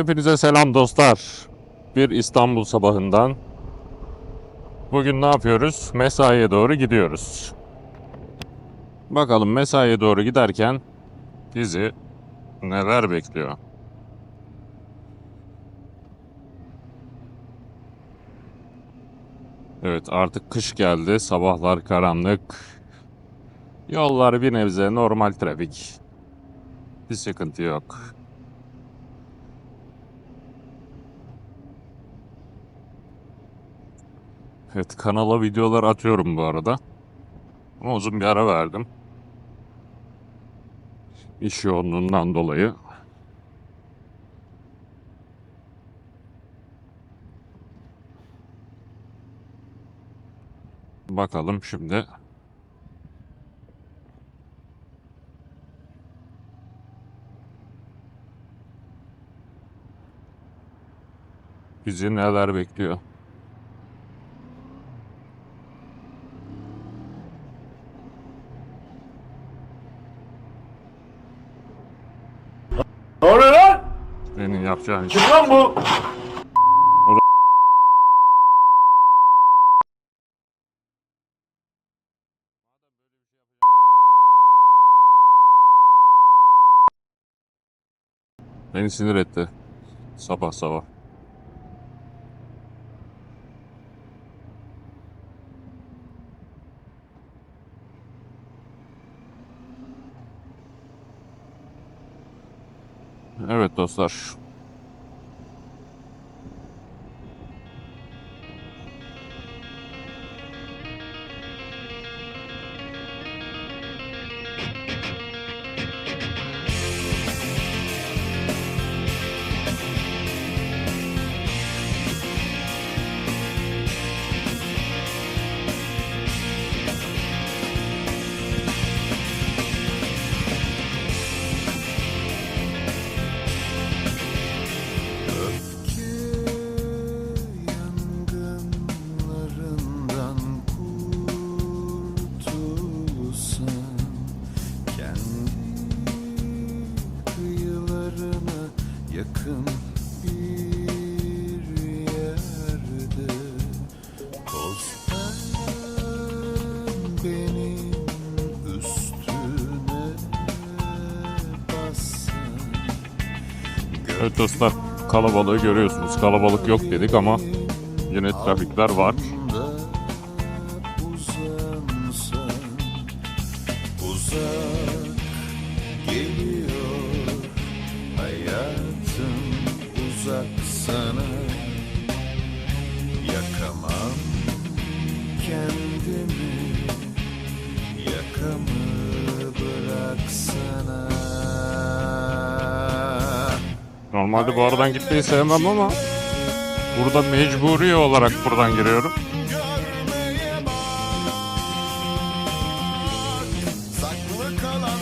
Hepinize selam dostlar. Bir İstanbul sabahından. Bugün ne yapıyoruz? Mesaiye doğru gidiyoruz. Bakalım mesaiye doğru giderken bizi neler bekliyor? Evet artık kış geldi. Sabahlar karanlık. Yollar bir nebze normal trafik. Bir sıkıntı yok. Evet kanala videolar atıyorum bu arada. Ama uzun bir ara verdim. İş yoğunluğundan dolayı. Bakalım şimdi. Bizi neler bekliyor? Ne oluyor lan? Senin yapacağın iş. Kim lan bu? Beni sinir etti. Sabah sabah. Evet dostlar. Evet dostlar kalabalığı görüyorsunuz. Kalabalık yok dedik ama yine trafikler var. yakamı bıraksana Normalde bu aradan gitmeyi sevmem ama burada mecburi olarak buradan giriyorum.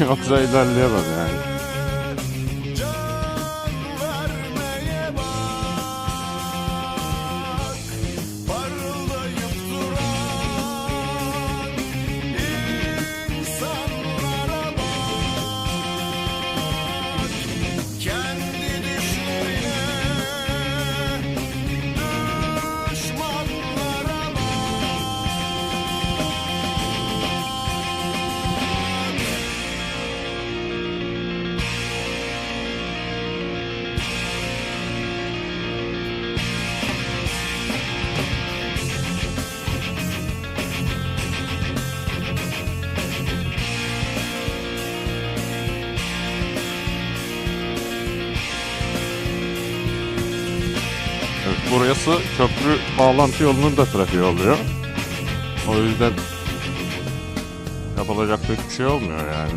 Yoksa ilerleyemem yani. Burası köprü bağlantı yolunun da trafiği oluyor. O yüzden yapılacak pek bir şey olmuyor yani.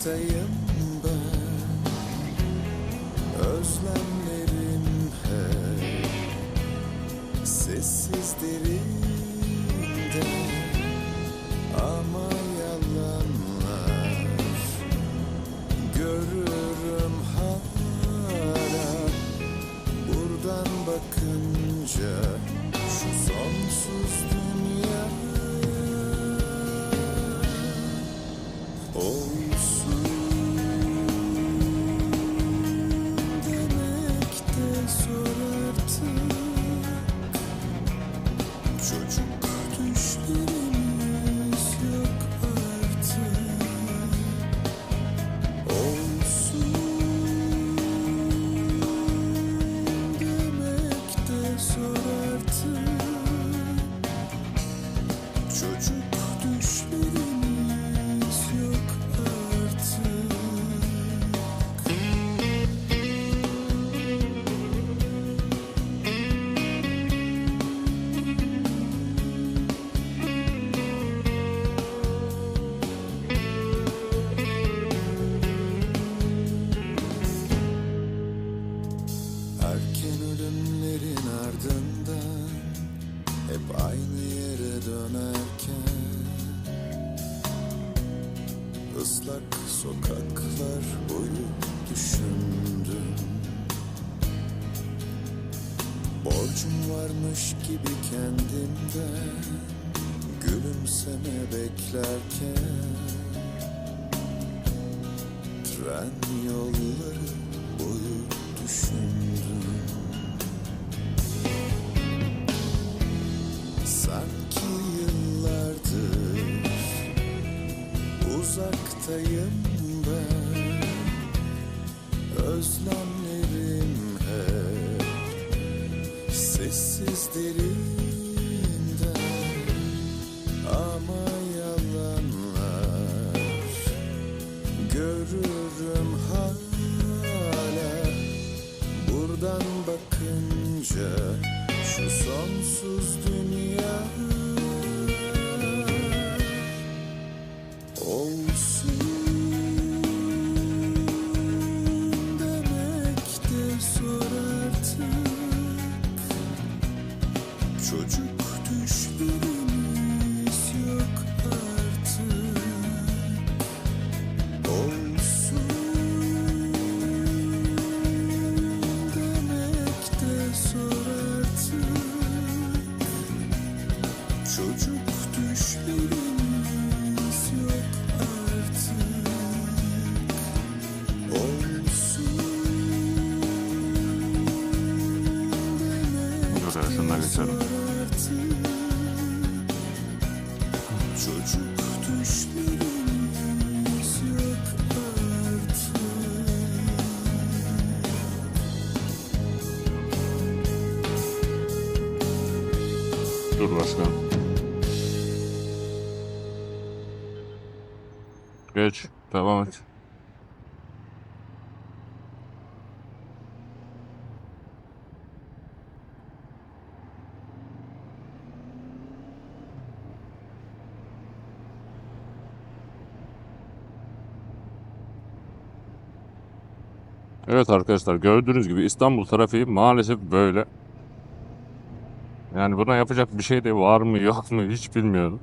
Uzaktayım ben. Özlemlerim hep sessiz derinde. Ama yalanlar görürüm hala. Buradan bakınca şu sonsuz sokaklar boyu düşündüm. Borcum varmış gibi kendimden Gülümseme beklerken. Tren yolları boyu düşündüm. Sanki yıllardır uzaktayım ben Özlemlerim hep sessiz derinde Ama yalanlar görürüm hala. Buradan bakınca şu sonsuz dünya Çocuk düşlerimiz. Geç. Devam et. Evet arkadaşlar gördüğünüz gibi İstanbul trafiği maalesef böyle. Yani buna yapacak bir şey de var mı yok mu hiç bilmiyorum.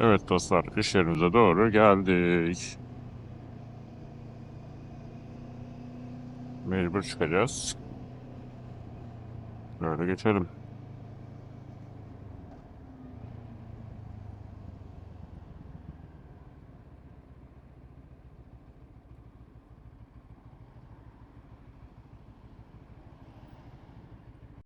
Evet dostlar, iş yerimize doğru geldik. Mecbur çıkacağız. Böyle geçelim.